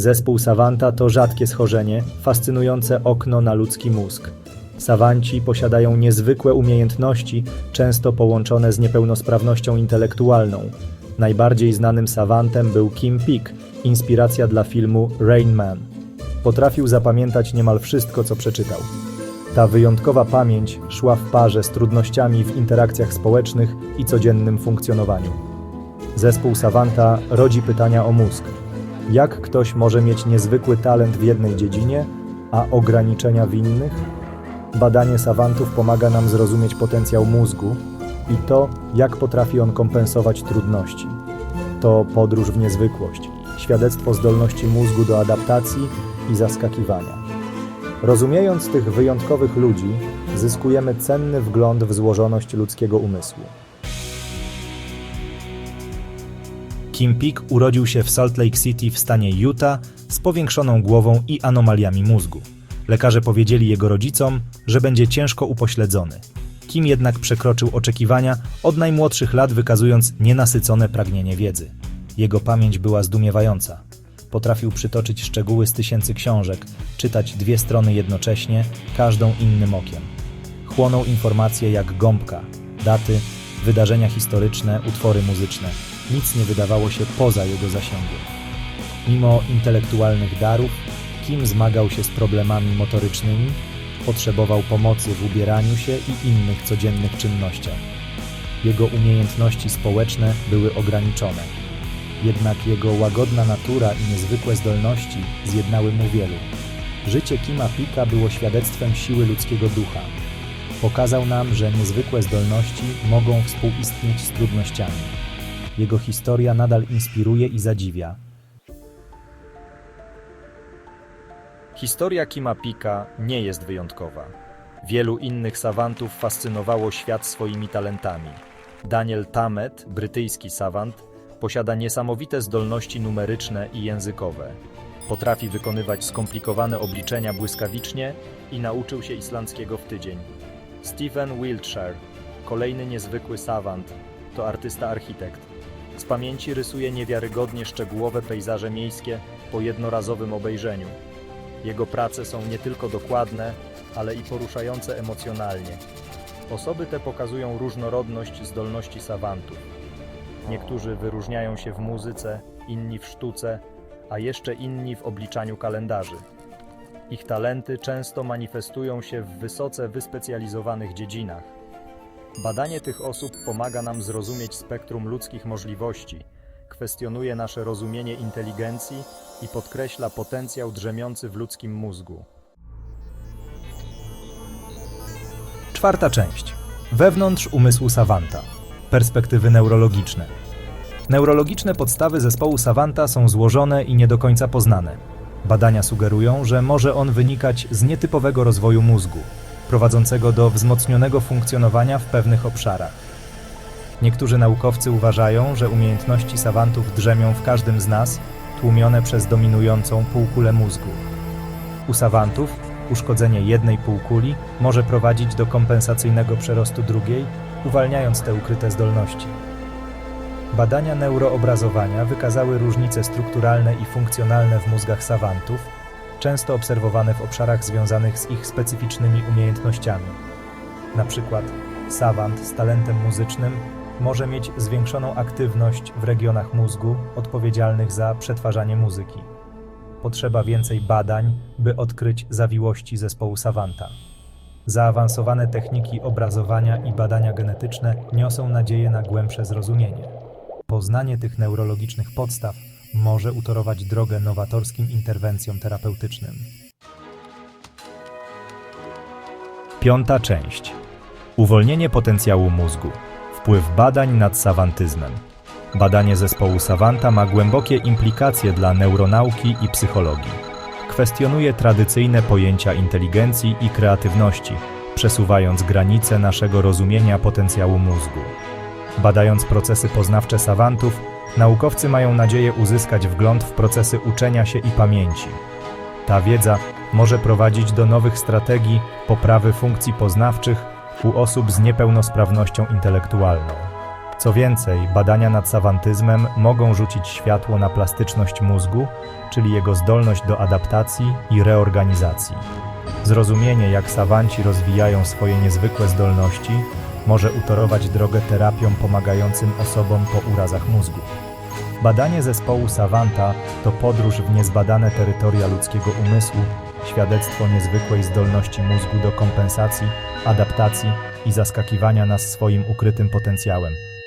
Zespół Savanta to rzadkie schorzenie, fascynujące okno na ludzki mózg. Sawanci posiadają niezwykłe umiejętności, często połączone z niepełnosprawnością intelektualną. Najbardziej znanym sawantem był Kim Peek, inspiracja dla filmu Rain Man. Potrafił zapamiętać niemal wszystko, co przeczytał. Ta wyjątkowa pamięć szła w parze z trudnościami w interakcjach społecznych i codziennym funkcjonowaniu. Zespół Savanta rodzi pytania o mózg. Jak ktoś może mieć niezwykły talent w jednej dziedzinie, a ograniczenia w innych? Badanie Savantów pomaga nam zrozumieć potencjał mózgu i to, jak potrafi on kompensować trudności. To podróż w niezwykłość, świadectwo zdolności mózgu do adaptacji i zaskakiwania. Rozumiejąc tych wyjątkowych ludzi, zyskujemy cenny wgląd w złożoność ludzkiego umysłu. Kim Peek urodził się w Salt Lake City w stanie Utah z powiększoną głową i anomaliami mózgu. Lekarze powiedzieli jego rodzicom, że będzie ciężko upośledzony. Kim jednak przekroczył oczekiwania od najmłodszych lat, wykazując nienasycone pragnienie wiedzy. Jego pamięć była zdumiewająca. Potrafił przytoczyć szczegóły z tysięcy książek, czytać dwie strony jednocześnie, każdą innym okiem. Chłonął informacje jak gąbka, daty, wydarzenia historyczne, utwory muzyczne. Nic nie wydawało się poza jego zasięgiem. Mimo intelektualnych darów, Kim zmagał się z problemami motorycznymi, potrzebował pomocy w ubieraniu się i innych codziennych czynnościach. Jego umiejętności społeczne były ograniczone. Jednak jego łagodna natura i niezwykłe zdolności zjednały mu wielu. Życie Kima Pika było świadectwem siły ludzkiego ducha. Pokazał nam, że niezwykłe zdolności mogą współistnieć z trudnościami. Jego historia nadal inspiruje i zadziwia. Historia Kima Pika nie jest wyjątkowa. Wielu innych sawantów fascynowało świat swoimi talentami. Daniel Tammet, brytyjski sawant, posiada niesamowite zdolności numeryczne i językowe. Potrafi wykonywać skomplikowane obliczenia błyskawicznie i nauczył się islandzkiego w tydzień. Stephen Wiltshire, kolejny niezwykły sawant, to artysta-architekt. Z pamięci rysuje niewiarygodnie szczegółowe pejzaże miejskie po jednorazowym obejrzeniu. Jego prace są nie tylko dokładne, ale i poruszające emocjonalnie. Osoby te pokazują różnorodność zdolności sawantów. Niektórzy wyróżniają się w muzyce, inni w sztuce, a jeszcze inni w obliczaniu kalendarzy. Ich talenty często manifestują się w wysoce wyspecjalizowanych dziedzinach. Badanie tych osób pomaga nam zrozumieć spektrum ludzkich możliwości, kwestionuje nasze rozumienie inteligencji i podkreśla potencjał drzemiący w ludzkim mózgu. Czwarta część. Wewnątrz umysłu Savanta. Perspektywy neurologiczne. Neurologiczne podstawy zespołu Savanta są złożone i nie do końca poznane. Badania sugerują, że może on wynikać z nietypowego rozwoju mózgu, prowadzącego do wzmocnionego funkcjonowania w pewnych obszarach. Niektórzy naukowcy uważają, że umiejętności sawantów drzemią w każdym z nas, tłumione przez dominującą półkulę mózgu. U sawantów uszkodzenie jednej półkuli może prowadzić do kompensacyjnego przerostu drugiej, uwalniając te ukryte zdolności. Badania neuroobrazowania wykazały różnice strukturalne i funkcjonalne w mózgach sawantów, często obserwowane w obszarach związanych z ich specyficznymi umiejętnościami. Na przykład sawant z talentem muzycznym może mieć zwiększoną aktywność w regionach mózgu odpowiedzialnych za przetwarzanie muzyki. Potrzeba więcej badań, by odkryć zawiłości zespołu Savanta. Zaawansowane techniki obrazowania i badania genetyczne niosą nadzieję na głębsze zrozumienie. Poznanie tych neurologicznych podstaw może utorować drogę nowatorskim interwencjom terapeutycznym. Piąta część. Uwolnienie potencjału mózgu. Wpływ badań nad sawantyzmem. Badanie zespołu Savanta ma głębokie implikacje dla neuronauki i psychologii. Kwestionuje tradycyjne pojęcia inteligencji i kreatywności, przesuwając granice naszego rozumienia potencjału mózgu. Badając procesy poznawcze sawantów, naukowcy mają nadzieję uzyskać wgląd w procesy uczenia się i pamięci. Ta wiedza może prowadzić do nowych strategii poprawy funkcji poznawczych u osób z niepełnosprawnością intelektualną. Co więcej, badania nad sawantyzmem mogą rzucić światło na plastyczność mózgu, czyli jego zdolność do adaptacji i reorganizacji. Zrozumienie, jak sawanci rozwijają swoje niezwykłe zdolności, może utorować drogę terapiom pomagającym osobom po urazach mózgu. Badanie zespołu Savanta to podróż w niezbadane terytoria ludzkiego umysłu, świadectwo niezwykłej zdolności mózgu do kompensacji, adaptacji i zaskakiwania nas swoim ukrytym potencjałem –